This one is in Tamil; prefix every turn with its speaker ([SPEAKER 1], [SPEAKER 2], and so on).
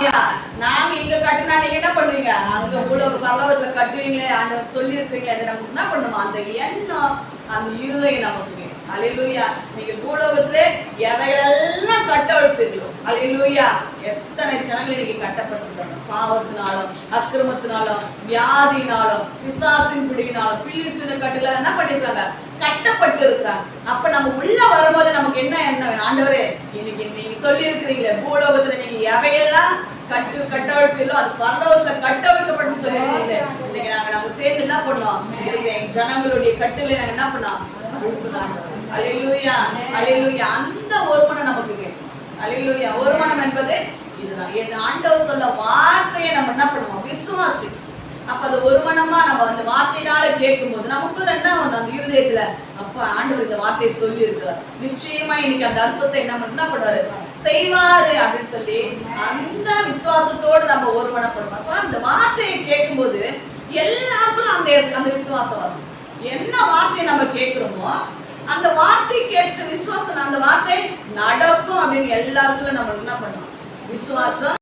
[SPEAKER 1] நாங்க இங்க கட்டினா நீங்க என்ன பண்றீங்க அங்க உலக பரலோகத்துல கட்டுவீங்களே அந்த சொல்லி இருக்கீங்களே நமக்கு என்ன பண்ணுமா அந்த எண்ணம் அந்த இருதை நமக்கு வேணும். அலையிலூயா. நீங்க பூலோகத்திலே எவைகளெல்லாம் கட்டவிழ்ப்பீர்களோ அலையிலூயா. எத்தனை ஜனங்கள் இன்னைக்கு கட்டப்பட்டிருக்காங்க பாவத்தினாலும் அக்கிரமத்தினாலும் வியாதினாலும் பிசாசின் பிடியினாலும் பில்லிசுன கட்டுல என்ன பண்ணிருக்காங்க கட்டப்பட்டு இருக்கிறாங்க அப்ப நம்ம உள்ள வரும்போது நமக்கு என்ன எண்ணம் வேணும் ஆண்டவரே இன்னைக்கு நீங்க சொல்லி இருக்கிறீங்களே பூலோகத்துல நீங்க எவையெல்லாம் கட்டு கட்டவிழ்ப்பீர்களோ அது பரலோகத்துல கட்டவிழ்க்கப்பட்டு சொல்லியிருக்கீங்களே இன்னைக்கு நாங்க நாங்க சேர்ந்து என்ன பண்ணோம்? ஜனங்களுடைய கட்டுல நாங்க என்ன பண்ணோம்? அழுப்புதான் அழிலுயா அலையிலூயா அந்த ஒருமனம் நமக்கு அழிலுயா. அலையிலூயா ஒருமனம் என்பது இதுதான். என் ஆண்டவர் சொல்ல வார்த்தையை நம்ம என்ன பண்ணுவோம்? அப்ப ஒரு மணமா நம்ம அந்த வார்த்தையினால கேட்கும்போது நமக்குள்ள என்ன வரும்? அந்த இருதயத்துல அப்ப ஆண்டவர் இந்த வார்த்தையை சொல்லி இருக்கிறார் நிச்சயமா இன்னைக்கு அந்த அற்புதத்தை நம்ம என்ன பண்ணுவாரு? செய்வாரு அப்படின்னு சொல்லி அந்த விசுவாசத்தோடு நம்ம ஒரு மனப்படும் அப்ப அந்த வார்த்தையை கேட்கும்போது எல்லாருக்கும் அந்த அந்த விசுவாசம் வரும். என்ன வார்த்தையை நம்ம கேட்கிறோமோ அந்த வார்த்தை கேட்ட விசுவாசம் அந்த வார்த்தை நடக்கும் அப்படின்னு எல்லாருக்குள்ள நம்ம என்ன பண்ணணும் விசுவாசம்